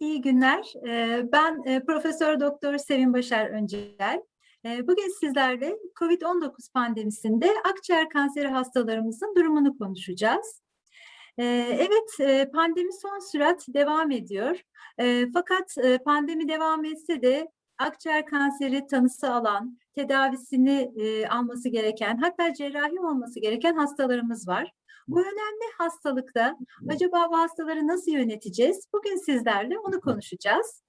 İyi günler. Ee, Ben e, Profesör Doktor Sevin Başar Öncel. Ee, Bugün sizlerle COVID-19 pandemisinde akciğer kanseri hastalarımızın durumunu konuşacağız. Ee, Evet, e, pandemi son sürat devam ediyor. Fakat e, pandemi devam etse de akciğer kanseri tanısı alan, tedavisini alması gereken, hatta cerrahi olması gereken hastalarımız var. Bu önemli hastalıkta acaba bu hastaları nasıl yöneteceğiz? Bugün sizlerle onu konuşacağız.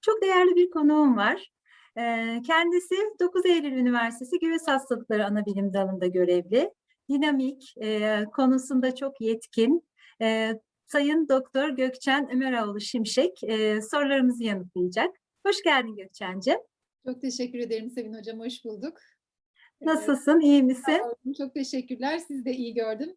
Çok değerli bir konuğum var. Ee, Kendisi 9 Eylül Üniversitesi Göğüs Hastalıkları Anabilim Dalı'nda görevli. Dinamik, e, konusunda çok yetkin. E, Sayın Doktor Gökçen Ömeroğlu Şimşek e, sorularımızı yanıtlayacak. Hoş geldin Gökçen'ciğim. Çok teşekkür ederim Sevin Hocam, hoş bulduk. Nasılsın, iyi misin? Çok teşekkürler, siz de iyi gördüm.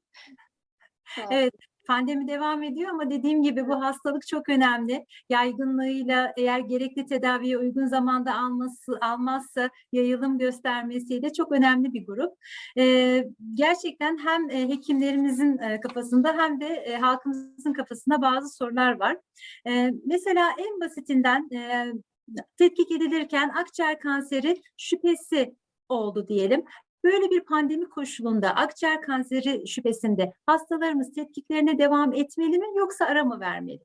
Evet, pandemi devam ediyor ama dediğim gibi bu hastalık çok önemli. Yaygınlığıyla eğer gerekli tedaviye uygun zamanda alması almazsa yayılım göstermesiyle çok önemli bir grup. Ee, gerçekten hem e, hekimlerimizin e, kafasında hem de e, halkımızın kafasında bazı sorular var. Ee, mesela en basitinden e, tetkik edilirken akciğer kanseri şüphesi oldu diyelim. Böyle bir pandemi koşulunda akciğer kanseri şüphesinde hastalarımız tetkiklerine devam etmeli mi yoksa ara mı vermeli?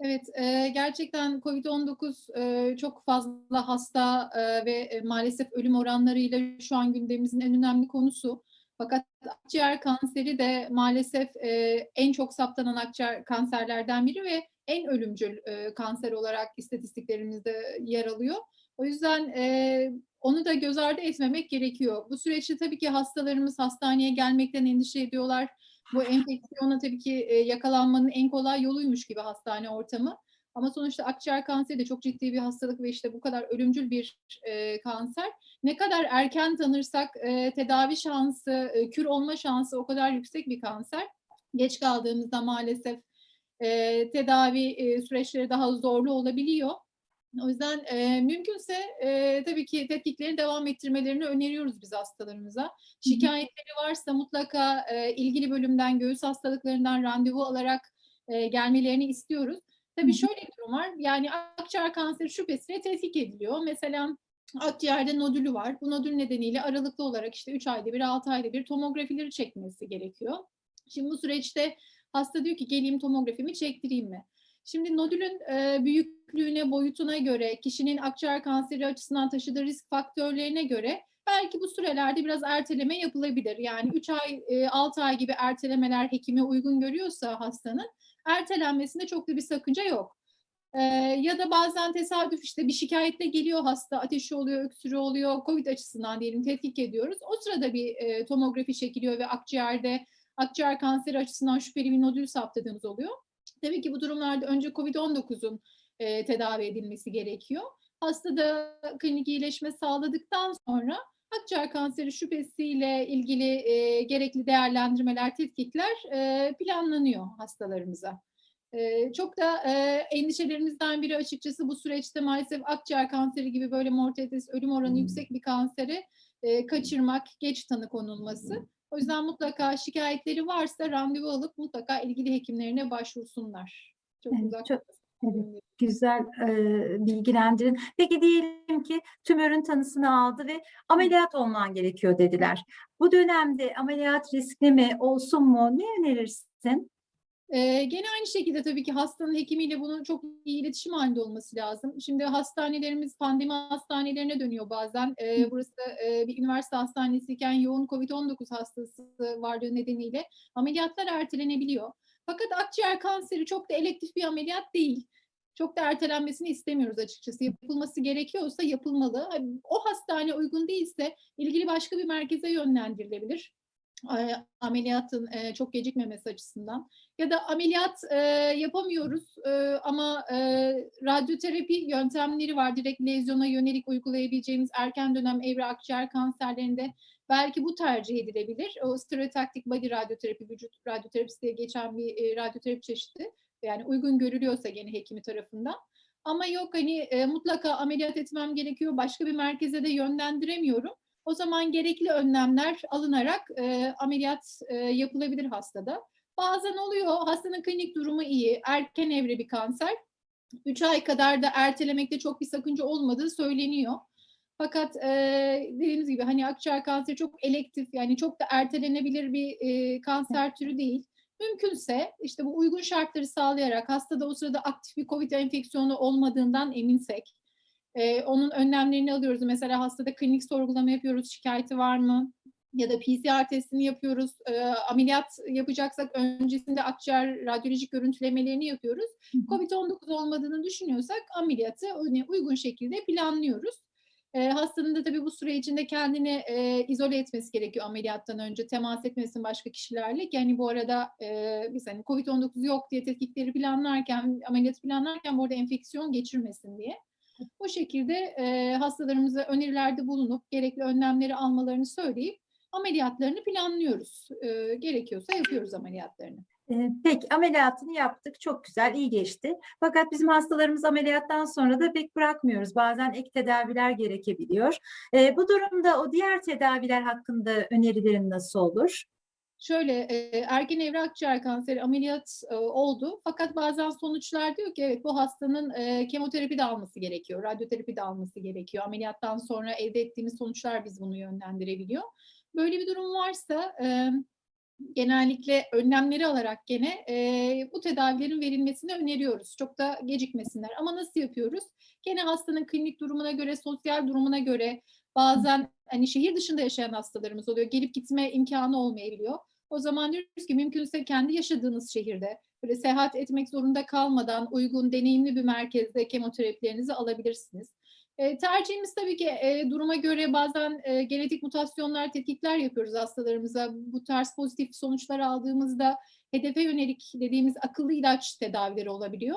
Evet, e, gerçekten COVID-19 e, çok fazla hasta e, ve e, maalesef ölüm oranlarıyla şu an gündemimizin en önemli konusu. Fakat akciğer kanseri de maalesef e, en çok saptanan akciğer kanserlerden biri ve en ölümcül e, kanser olarak istatistiklerimizde yer alıyor. O yüzden e, onu da göz ardı etmemek gerekiyor. Bu süreçte tabii ki hastalarımız hastaneye gelmekten endişe ediyorlar. Bu enfeksiyona tabii ki e, yakalanmanın en kolay yoluymuş gibi hastane ortamı. Ama sonuçta akciğer kanseri de çok ciddi bir hastalık ve işte bu kadar ölümcül bir e, kanser. Ne kadar erken tanırsak e, tedavi şansı, e, kür olma şansı o kadar yüksek bir kanser. Geç kaldığımızda maalesef e, tedavi e, süreçleri daha zorlu olabiliyor. O yüzden e, mümkünse e, tabii ki tetkikleri devam ettirmelerini öneriyoruz biz hastalarımıza. Şikayetleri varsa mutlaka e, ilgili bölümden göğüs hastalıklarından randevu alarak e, gelmelerini istiyoruz. Tabii şöyle bir durum var. Yani akciğer kanseri şüphesiyle tetkik ediliyor. Mesela akciğerde nodülü var. Bu nodül nedeniyle aralıklı olarak işte 3 ayda bir, 6 ayda bir tomografileri çekmesi gerekiyor. Şimdi bu süreçte hasta diyor ki geleyim tomografimi çektireyim mi? Şimdi nodülün e, büyüklüğüne, boyutuna göre, kişinin akciğer kanseri açısından taşıdığı risk faktörlerine göre belki bu sürelerde biraz erteleme yapılabilir. Yani 3 ay, e, 6 ay gibi ertelemeler hekime uygun görüyorsa hastanın ertelenmesinde çok da bir sakınca yok. E, ya da bazen tesadüf işte bir şikayetle geliyor hasta, ateşi oluyor, öksürüğü oluyor, COVID açısından diyelim tetkik ediyoruz. O sırada bir e, tomografi çekiliyor ve akciğerde akciğer kanseri açısından şüpheli bir nodül saptadığımız oluyor. Tabii ki bu durumlarda önce COVID-19'un e, tedavi edilmesi gerekiyor. Hastada klinik iyileşme sağladıktan sonra akciğer kanseri şüphesiyle ilgili e, gerekli değerlendirmeler, tetkikler e, planlanıyor hastalarımıza. E, çok da e, endişelerimizden biri açıkçası bu süreçte maalesef akciğer kanseri gibi böyle mortalites, ölüm oranı yüksek bir kanseri e, kaçırmak, geç tanı konulması. O yüzden mutlaka şikayetleri varsa randevu alıp mutlaka ilgili hekimlerine başvursunlar. Çok Evet, uzak. çok- evet. Güzel e, bilgilendirin. Peki diyelim ki tümörün tanısını aldı ve ameliyat olman gerekiyor dediler. Bu dönemde ameliyat riskli mi, olsun mu? Ne önerirsin? Ee, gene aynı şekilde tabii ki hastanın hekimiyle bunun çok iyi iletişim halinde olması lazım. Şimdi hastanelerimiz pandemi hastanelerine dönüyor bazen. Ee, burası e, bir üniversite hastanesiyken yoğun COVID-19 hastası varlığı nedeniyle ameliyatlar ertelenebiliyor. Fakat akciğer kanseri çok da elektif bir ameliyat değil. Çok da ertelenmesini istemiyoruz açıkçası. Yapılması gerekiyorsa yapılmalı. O hastane uygun değilse ilgili başka bir merkeze yönlendirilebilir. Ameliyatın çok gecikmemesi açısından ya da ameliyat e, yapamıyoruz e, ama e, radyoterapi yöntemleri var. Direkt lezyona yönelik uygulayabileceğimiz erken dönem evre akciğer kanserlerinde belki bu tercih edilebilir. O stereotaktik body radyoterapi, vücut radyoterapisi diye geçen bir e, radyoterapi çeşidi. Yani uygun görülüyorsa gene hekimi tarafından. Ama yok hani e, mutlaka ameliyat etmem gerekiyor, başka bir merkeze de yönlendiremiyorum. O zaman gerekli önlemler alınarak e, ameliyat e, yapılabilir hastada. Bazen oluyor hastanın klinik durumu iyi, erken evre bir kanser. 3 ay kadar da ertelemekte çok bir sakınca olmadığı söyleniyor. Fakat e, dediğimiz gibi hani akciğer kanseri çok elektif yani çok da ertelenebilir bir e, kanser türü değil. Mümkünse işte bu uygun şartları sağlayarak hastada o sırada aktif bir COVID enfeksiyonu olmadığından eminsek e, onun önlemlerini alıyoruz. Mesela hastada klinik sorgulama yapıyoruz. Şikayeti var mı? Ya da PCR testini yapıyoruz. E, ameliyat yapacaksak öncesinde akciğer radyolojik görüntülemelerini yapıyoruz. COVID-19 olmadığını düşünüyorsak ameliyatı uygun şekilde planlıyoruz. E, hastanın da tabii bu süre içinde kendini e, izole etmesi gerekiyor ameliyattan önce temas etmesin başka kişilerle. Yani bu arada e, biz hani COVID-19 yok diye tetkikleri planlarken, ameliyatı planlarken bu arada enfeksiyon geçirmesin diye. Bu şekilde e, hastalarımıza önerilerde bulunup gerekli önlemleri almalarını söyleyip ameliyatlarını planlıyoruz. E, gerekiyorsa yapıyoruz ameliyatlarını. Ee, Peki ameliyatını yaptık. Çok güzel, iyi geçti. Fakat bizim hastalarımız ameliyattan sonra da pek bırakmıyoruz. Bazen ek tedaviler gerekebiliyor. Ee, bu durumda o diğer tedaviler hakkında önerilerin nasıl olur? Şöyle e, erken evre akciğer kanseri ameliyat e, oldu. Fakat bazen sonuçlar diyor ki evet bu hastanın e, kemoterapi de alması gerekiyor, radyoterapi de alması gerekiyor. Ameliyattan sonra elde ettiğimiz sonuçlar biz bunu yönlendirebiliyor. Böyle bir durum varsa e, genellikle önlemleri alarak gene e, bu tedavilerin verilmesini öneriyoruz. Çok da gecikmesinler. Ama nasıl yapıyoruz? Gene hastanın klinik durumuna göre, sosyal durumuna göre bazen hani şehir dışında yaşayan hastalarımız oluyor. Gelip gitme imkanı olmayabiliyor. O zaman diyoruz ki mümkünse kendi yaşadığınız şehirde böyle seyahat etmek zorunda kalmadan uygun, deneyimli bir merkezde kemoterapilerinizi alabilirsiniz. E, tercihimiz tabii ki e, duruma göre bazen e, genetik mutasyonlar, tetkikler yapıyoruz hastalarımıza. Bu tarz pozitif sonuçlar aldığımızda hedefe yönelik dediğimiz akıllı ilaç tedavileri olabiliyor.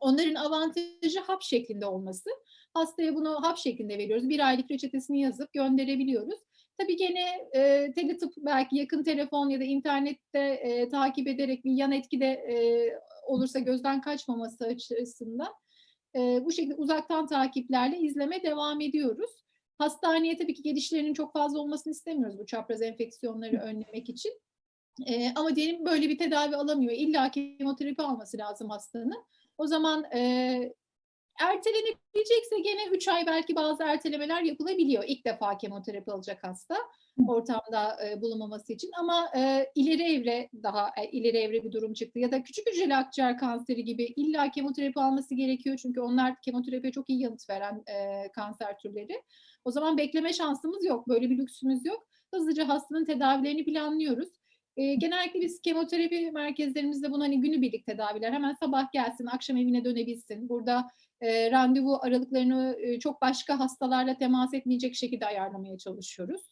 Onların avantajı hap şeklinde olması. Hastaya bunu hap şeklinde veriyoruz. Bir aylık reçetesini yazıp gönderebiliyoruz. Tabii gene e, teletıp belki yakın telefon ya da internette e, takip ederek bir yan etki de e, olursa gözden kaçmaması açısından e, bu şekilde uzaktan takiplerle izleme devam ediyoruz. Hastaneye tabii ki gelişlerinin çok fazla olmasını istemiyoruz bu çapraz enfeksiyonları önlemek için. E, ama diyelim böyle bir tedavi alamıyor. İlla kemoterapi alması lazım hastanın. O zaman e, ertelenebilecekse gene 3 ay belki bazı ertelemeler yapılabiliyor. İlk defa kemoterapi alacak hasta ortamda e, bulunmaması için ama e, ileri evre daha e, ileri evre bir durum çıktı ya da küçük hücreli akciğer kanseri gibi illa kemoterapi alması gerekiyor çünkü onlar kemoterapiye çok iyi yanıt veren e, kanser türleri. O zaman bekleme şansımız yok. Böyle bir lüksümüz yok. Hızlıca hastanın tedavilerini planlıyoruz. E, genellikle biz kemoterapi merkezlerimizde bunu hani günübirlik tedaviler hemen sabah gelsin, akşam evine dönebilsin. Burada e, randevu aralıklarını e, çok başka hastalarla temas etmeyecek şekilde ayarlamaya çalışıyoruz.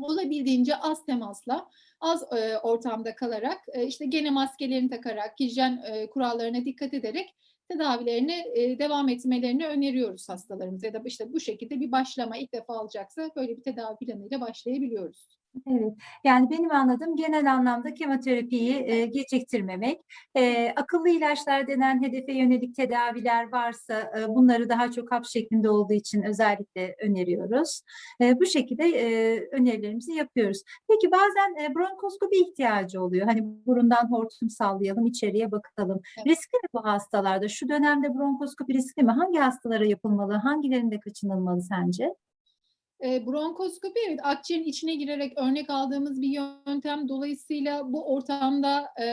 Olabildiğince az temasla, az e, ortamda kalarak, e, işte gene maskelerini takarak, hijyen e, kurallarına dikkat ederek tedavilerini e, devam etmelerini öneriyoruz hastalarımıza. Ya da işte bu şekilde bir başlama ilk defa alacaksa böyle bir tedavi planıyla başlayabiliyoruz. Evet, yani benim anladığım genel anlamda kemoterapiyi e, geciktirmemek, e, akıllı ilaçlar denen hedefe yönelik tedaviler varsa e, bunları daha çok hap şeklinde olduğu için özellikle öneriyoruz. E, bu şekilde e, önerilerimizi yapıyoruz. Peki bazen e, bronkoskopi ihtiyacı oluyor. Hani burundan hortum sallayalım, içeriye bakalım. Evet. Riskli mi bu hastalarda? Şu dönemde bronkoskopi riskli mi? Hangi hastalara yapılmalı? Hangilerinde kaçınılmalı sence? E, bronkoskopi evet akciğerin içine girerek örnek aldığımız bir yöntem. Dolayısıyla bu ortamda e,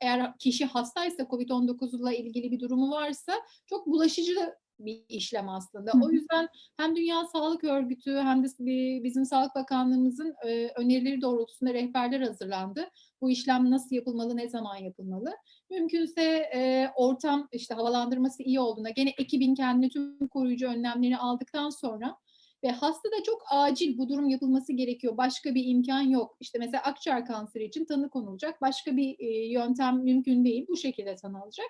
eğer kişi hastaysa COVID-19 ile ilgili bir durumu varsa çok bulaşıcı bir işlem aslında. Hı O yüzden hem Dünya Sağlık Örgütü hem de bi- bizim Sağlık Bakanlığımızın e, önerileri doğrultusunda rehberler hazırlandı. Bu işlem nasıl yapılmalı, ne zaman yapılmalı? Mümkünse e, ortam işte havalandırması iyi olduğunda gene ekibin kendine tüm koruyucu önlemlerini aldıktan sonra ve hastada çok acil bu durum yapılması gerekiyor. Başka bir imkan yok. İşte mesela akciğer kanseri için tanı konulacak. Başka bir e, yöntem mümkün değil. Bu şekilde tanı alacak.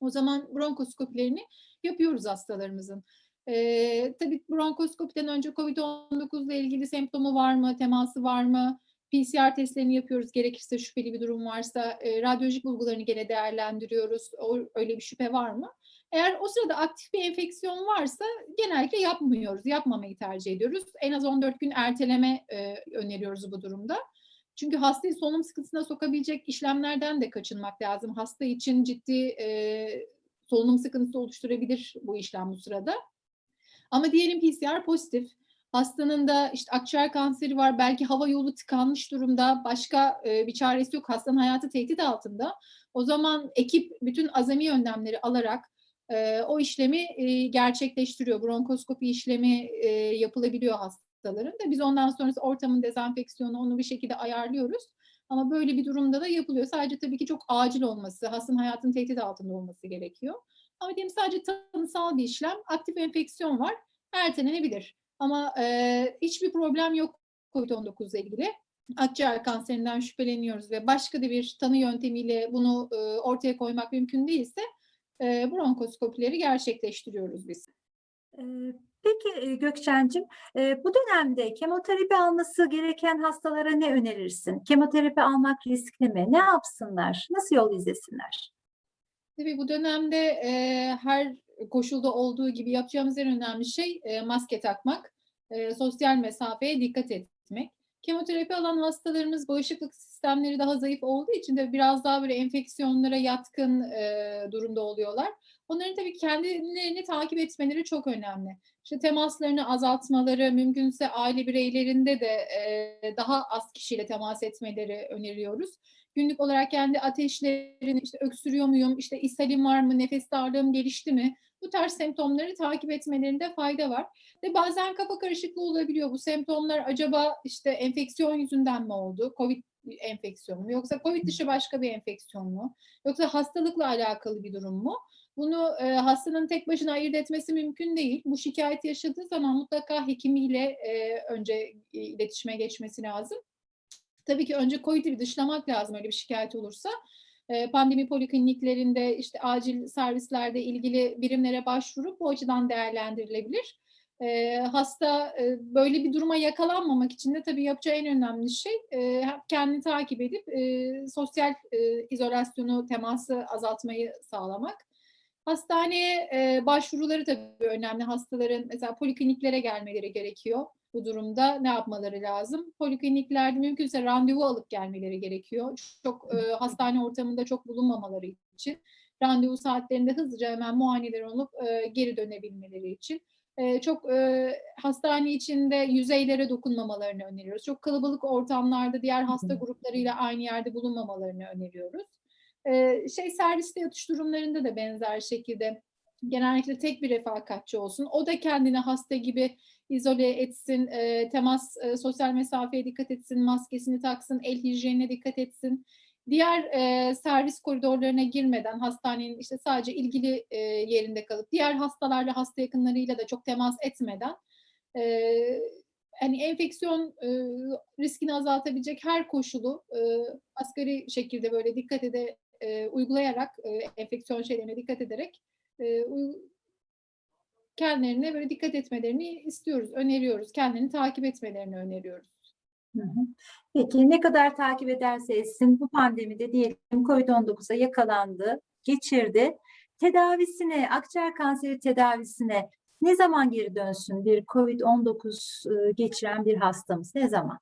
O zaman bronkoskopilerini yapıyoruz hastalarımızın. Ee, tabii bronkoskopiden önce COVID-19 ile ilgili semptomu var mı, teması var mı? PCR testlerini yapıyoruz. Gerekirse şüpheli bir durum varsa e, radyolojik bulgularını gene değerlendiriyoruz. O, öyle bir şüphe var mı? Eğer o sırada aktif bir enfeksiyon varsa genellikle yapmıyoruz, yapmamayı tercih ediyoruz. En az 14 gün erteleme e, öneriyoruz bu durumda. Çünkü hastayı solunum sıkıntısına sokabilecek işlemlerden de kaçınmak lazım. Hasta için ciddi e, solunum sıkıntısı oluşturabilir bu işlem bu sırada. Ama diyelim PCR pozitif. Hastanın da işte akciğer kanseri var, belki hava yolu tıkanmış durumda, başka e, bir çaresi yok, hastanın hayatı tehdit altında. O zaman ekip bütün azami önlemleri alarak o işlemi gerçekleştiriyor. Bronkoskopi işlemi yapılabiliyor hastaların da. Biz ondan sonrası ortamın dezenfeksiyonu onu bir şekilde ayarlıyoruz. Ama böyle bir durumda da yapılıyor. Sadece tabii ki çok acil olması, hastanın hayatın tehdit altında olması gerekiyor. Ama diyelim sadece tanısal bir işlem, aktif enfeksiyon var, ertelenebilir. Ama e, hiçbir problem yok COVID-19 ile ilgili. Akciğer kanserinden şüpheleniyoruz ve başka da bir tanı yöntemiyle bunu e, ortaya koymak mümkün değilse e, bronkoskopileri gerçekleştiriyoruz biz. Ee, Peki e, Gökçen'cim, e, bu dönemde kemoterapi alması gereken hastalara ne önerirsin? Kemoterapi almak riskli mi? Ne yapsınlar? Nasıl yol izlesinler? Tabii bu dönemde e, her koşulda olduğu gibi yapacağımız en önemli şey e, maske takmak, e, sosyal mesafeye dikkat etmek. Kemoterapi alan hastalarımız bağışıklık sistemleri daha zayıf olduğu için de biraz daha böyle enfeksiyonlara yatkın e, durumda oluyorlar. Onların tabii kendilerini takip etmeleri çok önemli. İşte temaslarını azaltmaları, mümkünse aile bireylerinde de e, daha az kişiyle temas etmeleri öneriyoruz. Günlük olarak kendi ateşlerini, işte öksürüyor muyum, işte ishalim var mı, nefes darlığım gelişti mi? Bu tarz semptomları takip etmelerinde fayda var. Ve bazen kafa karışıklığı olabiliyor. Bu semptomlar acaba işte enfeksiyon yüzünden mi oldu? Covid enfeksiyonu mu? Yoksa Covid dışı başka bir enfeksiyon mu? Yoksa hastalıkla alakalı bir durum mu? Bunu e, hastanın tek başına ayırt etmesi mümkün değil. Bu şikayet yaşadığı zaman mutlaka hekimiyle e, önce e, iletişime geçmesi lazım. Tabii ki önce COVID'i bir dışlamak lazım öyle bir şikayet olursa. E, pandemi polikliniklerinde işte acil servislerde ilgili birimlere başvurup bu açıdan değerlendirilebilir. E, hasta e, böyle bir duruma yakalanmamak için de tabii yapacağı en önemli şey kendini takip edip sosyal izolasyonu, teması azaltmayı sağlamak. Hastaneye başvuruları tabii önemli. Hastaların mesela polikliniklere gelmeleri gerekiyor. Bu durumda ne yapmaları lazım? Polikliniklerde mümkünse randevu alıp gelmeleri gerekiyor. Çok e, hastane ortamında çok bulunmamaları için. Randevu saatlerinde hızlıca hemen muayeneler olup e, geri dönebilmeleri için. E, çok e, hastane içinde yüzeylere dokunmamalarını öneriyoruz. Çok kalabalık ortamlarda diğer hasta gruplarıyla aynı yerde bulunmamalarını öneriyoruz. Ee, şey serviste yatış durumlarında da benzer şekilde genellikle tek bir refakatçi olsun. O da kendini hasta gibi izole etsin, e, temas, e, sosyal mesafeye dikkat etsin, maskesini taksın, el hijyenine dikkat etsin. Diğer e, servis koridorlarına girmeden hastanenin işte sadece ilgili e, yerinde kalıp diğer hastalarla, hasta yakınlarıyla da çok temas etmeden e, hani enfeksiyon e, riskini azaltabilecek her koşulu e, asgari şekilde böyle dikkat ede e, uygulayarak e, enfeksiyon şeylerine dikkat ederek e, kendilerine böyle dikkat etmelerini istiyoruz, öneriyoruz. Kendini takip etmelerini öneriyoruz. Peki ne kadar takip ederse etsin bu pandemide diyelim COVID-19'a yakalandı, geçirdi. Tedavisine, akciğer kanseri tedavisine ne zaman geri dönsün bir COVID-19 geçiren bir hastamız? Ne zaman?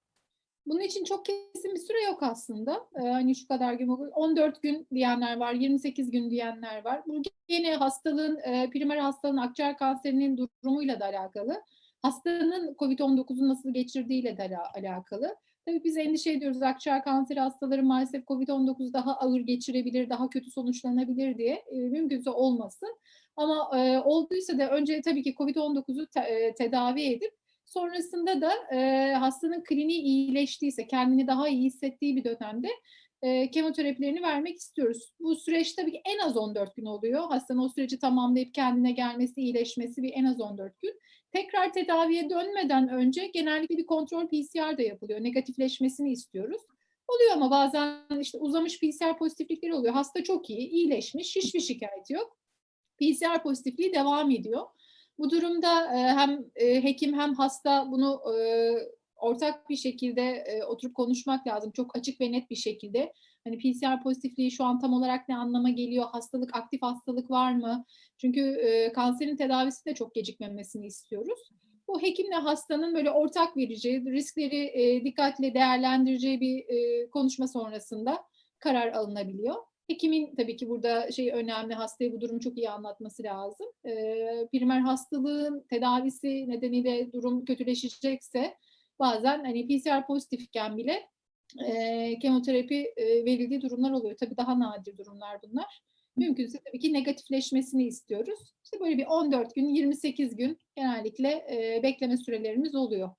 Bunun için çok kesin bir süre yok aslında. Ee, hani şu kadar gün, 14 gün diyenler var, 28 gün diyenler var. Bu yine hastalığın, e, primer hastalığın akciğer kanserinin durumuyla da alakalı. Hastanın COVID-19'u nasıl geçirdiğiyle de alakalı. Tabii biz endişe ediyoruz. Akciğer kanseri hastaları maalesef COVID-19 daha ağır geçirebilir, daha kötü sonuçlanabilir diye. E, mümkünse olmasın. Ama e, olduysa da önce tabii ki COVID-19'u te, e, tedavi edip Sonrasında da e, hastanın kliniği iyileştiyse, kendini daha iyi hissettiği bir dönemde e, kemoterapilerini vermek istiyoruz. Bu süreç tabii ki en az 14 gün oluyor. Hastanın o süreci tamamlayıp kendine gelmesi, iyileşmesi bir en az 14 gün. Tekrar tedaviye dönmeden önce genellikle bir kontrol PCR da yapılıyor. Negatifleşmesini istiyoruz. Oluyor ama bazen işte uzamış PCR pozitiflikleri oluyor. Hasta çok iyi, iyileşmiş, hiçbir şikayet yok. PCR pozitifliği devam ediyor. Bu durumda e, hem e, hekim hem hasta bunu e, ortak bir şekilde oturup konuşmak lazım. Çok açık ve net bir şekilde. Hani PCR pozitifliği şu an tam olarak ne anlama geliyor? Hastalık, aktif hastalık var mı? Çünkü kanserin tedavisi de çok gecikmemesini istiyoruz. Bu hekimle hastanın böyle ortak vereceği, riskleri dikkatle değerlendireceği bir konuşma sonrasında karar alınabiliyor. Hekimin tabii ki burada şey önemli, hastaya bu durumu çok iyi anlatması lazım. Ee, primer hastalığın tedavisi nedeniyle durum kötüleşecekse bazen hani PCR pozitifken bile e, kemoterapi e, verildiği durumlar oluyor. Tabii daha nadir durumlar bunlar. Mümkünse tabii ki negatifleşmesini istiyoruz. İşte böyle bir 14 gün, 28 gün genellikle e, bekleme sürelerimiz oluyor.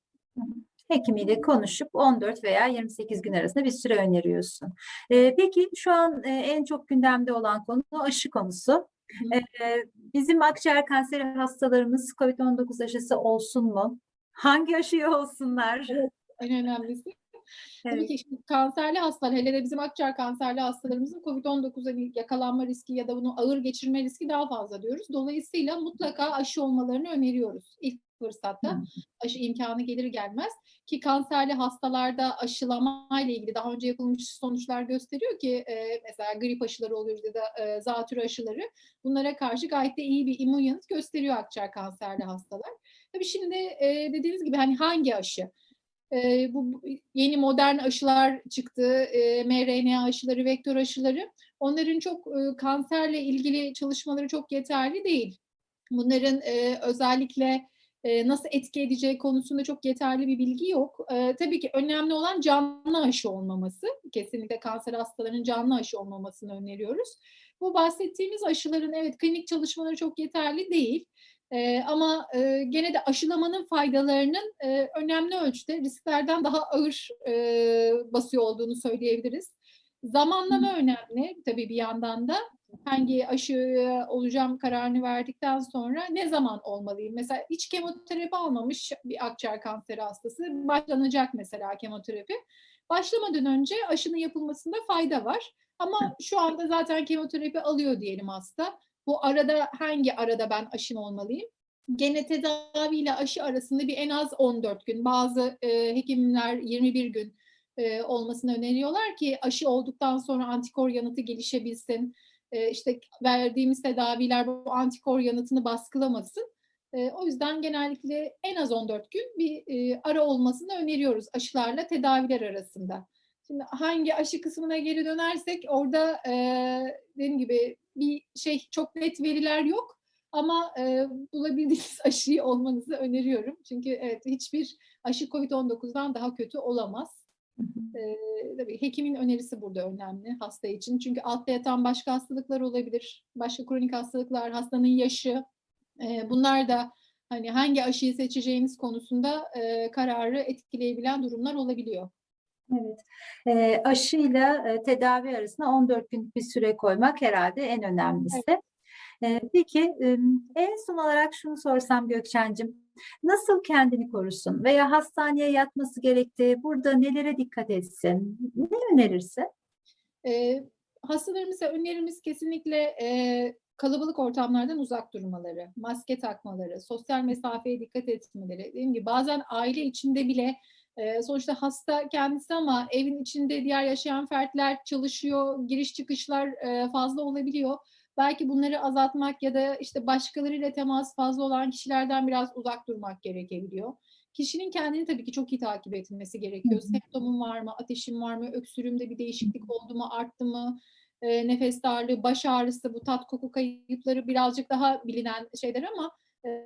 Hekimiyle konuşup 14 veya 28 gün arasında bir süre öneriyorsun. Ee, peki şu an e, en çok gündemde olan konu aşı konusu. Ee, bizim akciğer kanseri hastalarımız COVID-19 aşısı olsun mu? Hangi aşıyı olsunlar? En önemlisi. Tabii Evet. ki şimdi kanserli hastalar, hele de bizim akciğer kanserli hastalarımızın COVID-19'a hani yakalanma riski ya da bunu ağır geçirme riski daha fazla diyoruz. Dolayısıyla mutlaka aşı olmalarını öneriyoruz ilk fırsatta. Hı. Aşı imkanı gelir gelmez ki kanserli hastalarda aşılama ile ilgili daha önce yapılmış sonuçlar gösteriyor ki e, mesela grip aşıları oluyor ya da e, zatürre aşıları bunlara karşı gayet de iyi bir immün yanıt gösteriyor akciğer kanserli hastalar. Tabii şimdi e, dediğiniz gibi hani hangi aşı? E, bu bu yeni modern aşılar çıktı, e, mRNA aşıları, vektör aşıları. Onların çok e, kanserle ilgili çalışmaları çok yeterli değil. Bunların e, özellikle e, nasıl etki edeceği konusunda çok yeterli bir bilgi yok. E, tabii ki önemli olan canlı aşı olmaması. Kesinlikle kanser hastalarının canlı aşı olmamasını öneriyoruz. Bu bahsettiğimiz aşıların evet klinik çalışmaları çok yeterli değil. Ee, ama e, gene de aşılamanın faydalarının e, önemli ölçüde risklerden daha ağır e, basıyor olduğunu söyleyebiliriz. Zamanlama önemli tabii bir yandan da. Hangi aşı olacağım kararını verdikten sonra ne zaman olmalıyım? Mesela hiç kemoterapi almamış bir akciğer kanseri hastası başlanacak mesela kemoterapi. Başlamadan önce aşının yapılmasında fayda var. Ama şu anda zaten kemoterapi alıyor diyelim hasta. Bu arada hangi arada ben aşım olmalıyım? Gene tedaviyle aşı arasında bir en az 14 gün, bazı e, hekimler 21 gün e, olmasını öneriyorlar ki aşı olduktan sonra antikor yanıtı gelişebilsin. E, işte verdiğimiz tedaviler bu antikor yanıtını baskılamasın. E, o yüzden genellikle en az 14 gün bir e, ara olmasını öneriyoruz aşılarla tedaviler arasında. Şimdi hangi aşı kısmına geri dönersek orada e, dediğim gibi bir şey çok net veriler yok ama e, bulabildiğiniz aşıyı olmanızı öneriyorum. Çünkü evet hiçbir aşı COVID-19'dan daha kötü olamaz. E, tabii hekimin önerisi burada önemli hasta için. Çünkü altta yatan başka hastalıklar olabilir, başka kronik hastalıklar, hastanın yaşı. E, bunlar da hani hangi aşıyı seçeceğiniz konusunda e, kararı etkileyebilen durumlar olabiliyor. Evet. Eee, aşıyla e, tedavi arasında 14 günlük bir süre koymak herhalde en önemlisi. Peki en son olarak şunu sorsam Gökçen'cim, nasıl kendini korusun veya hastaneye yatması gerekti, burada nelere dikkat etsin, ne önerirsin? E, hastalarımıza önerimiz kesinlikle e, kalabalık ortamlardan uzak durmaları, maske takmaları, sosyal mesafeye dikkat etmeleri. Dediğim gibi bazen aile içinde bile sonuçta hasta kendisi ama evin içinde diğer yaşayan fertler çalışıyor, giriş çıkışlar fazla olabiliyor. Belki bunları azaltmak ya da işte başkalarıyla temas fazla olan kişilerden biraz uzak durmak gerekebiliyor. Kişinin kendini tabii ki çok iyi takip etmesi gerekiyor. Semptomum var mı, ateşim var mı, öksürüğümde bir değişiklik oldu mu, arttı mı, e, nefes darlığı, baş ağrısı, bu tat koku kayıpları birazcık daha bilinen şeyler ama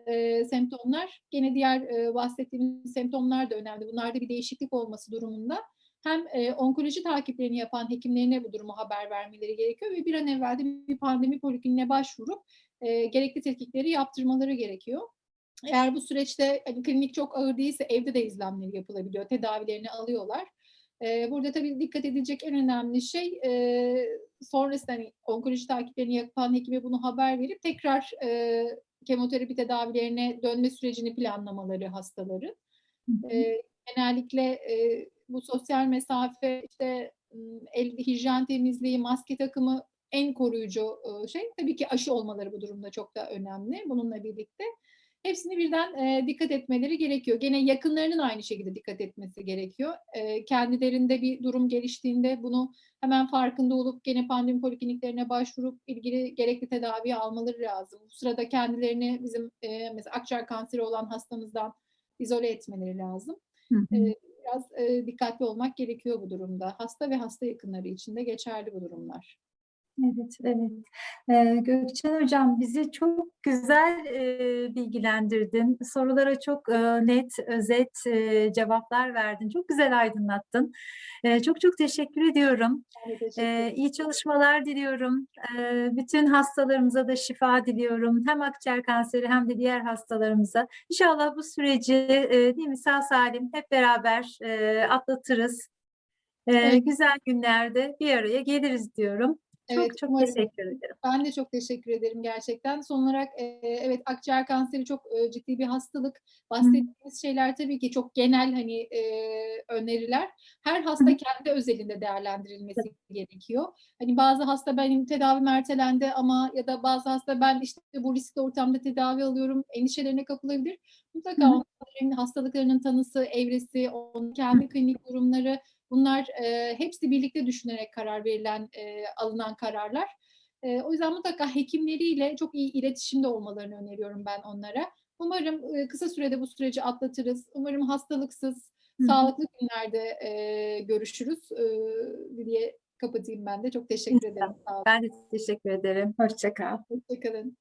e, semptomlar gene diğer e, bahsettiğimiz semptomlar da önemli. Bunlarda bir değişiklik olması durumunda hem e, onkoloji takiplerini yapan hekimlerine bu durumu haber vermeleri gerekiyor ve bir an evvel de bir pandemi polikliniğine başvurup e, gerekli tetkikleri yaptırmaları gerekiyor. Eğer bu süreçte hani klinik çok ağır değilse evde de izlemleri yapılabiliyor, tedavilerini alıyorlar. E, burada tabii dikkat edilecek en önemli şey e, sonrasında hani onkoloji takiplerini yapan hekime bunu haber verip tekrar e, kemoterapi tedavilerine dönme sürecini planlamaları hastaların. Hı hı. E, genellikle e, bu sosyal mesafe, işte el hijyen temizliği, maske takımı en koruyucu şey. Tabii ki aşı olmaları bu durumda çok da önemli bununla birlikte. Hepsini birden e, dikkat etmeleri gerekiyor. Gene yakınlarının aynı şekilde dikkat etmesi gerekiyor. E, kendilerinde bir durum geliştiğinde bunu hemen farkında olup gene pandemi polikliniklerine başvurup ilgili gerekli tedaviyi almaları lazım. Bu sırada kendilerini bizim e, mesela akciğer kanseri olan hastamızdan izole etmeleri lazım. Hı hı. E, biraz e, dikkatli olmak gerekiyor bu durumda. Hasta ve hasta yakınları için de geçerli bu durumlar. Evet, evet. Ee, Gökçen Hocam bizi çok güzel e, bilgilendirdin. Sorulara çok e, net, özet e, cevaplar verdin. Çok güzel aydınlattın. E, çok çok teşekkür ediyorum. Teşekkür E, iyi çalışmalar diliyorum. E, bütün hastalarımıza da şifa diliyorum. Hem akciğer kanseri hem de diğer hastalarımıza. İnşallah bu süreci e, değil mi sağ salim hep beraber e, atlatırız. E, Evet. Güzel günlerde bir araya geliriz diyorum. Çok Evet, çok umarım. teşekkür ederim. Ben de çok teşekkür ederim gerçekten. Son olarak e, evet akciğer kanseri çok e, ciddi bir hastalık. Bahsettiğimiz şeyler tabii ki çok genel hani e, öneriler. Her hasta Hı hı. kendi özelinde değerlendirilmesi gerekiyor. Hani bazı hasta benim tedavim ertelendi ama ya da bazı hasta ben işte bu riskli ortamda tedavi alıyorum endişelerine kapılabilir. Mutlaka Hı hı. onların hastalıklarının tanısı, evresi, onun kendi klinik durumları bunlar e, hepsi birlikte düşünerek karar verilen, e, alınan kararlar. E, o yüzden mutlaka hekimleriyle çok iyi iletişimde olmalarını öneriyorum ben onlara. Umarım e, kısa sürede bu süreci atlatırız. Umarım hastalıksız, Hı hı. sağlıklı günlerde e, görüşürüz e, diye kapatayım ben de. Çok teşekkür ederim. Sağ olun. Ben de teşekkür ederim. Hoşça kal. Hoşçakalın.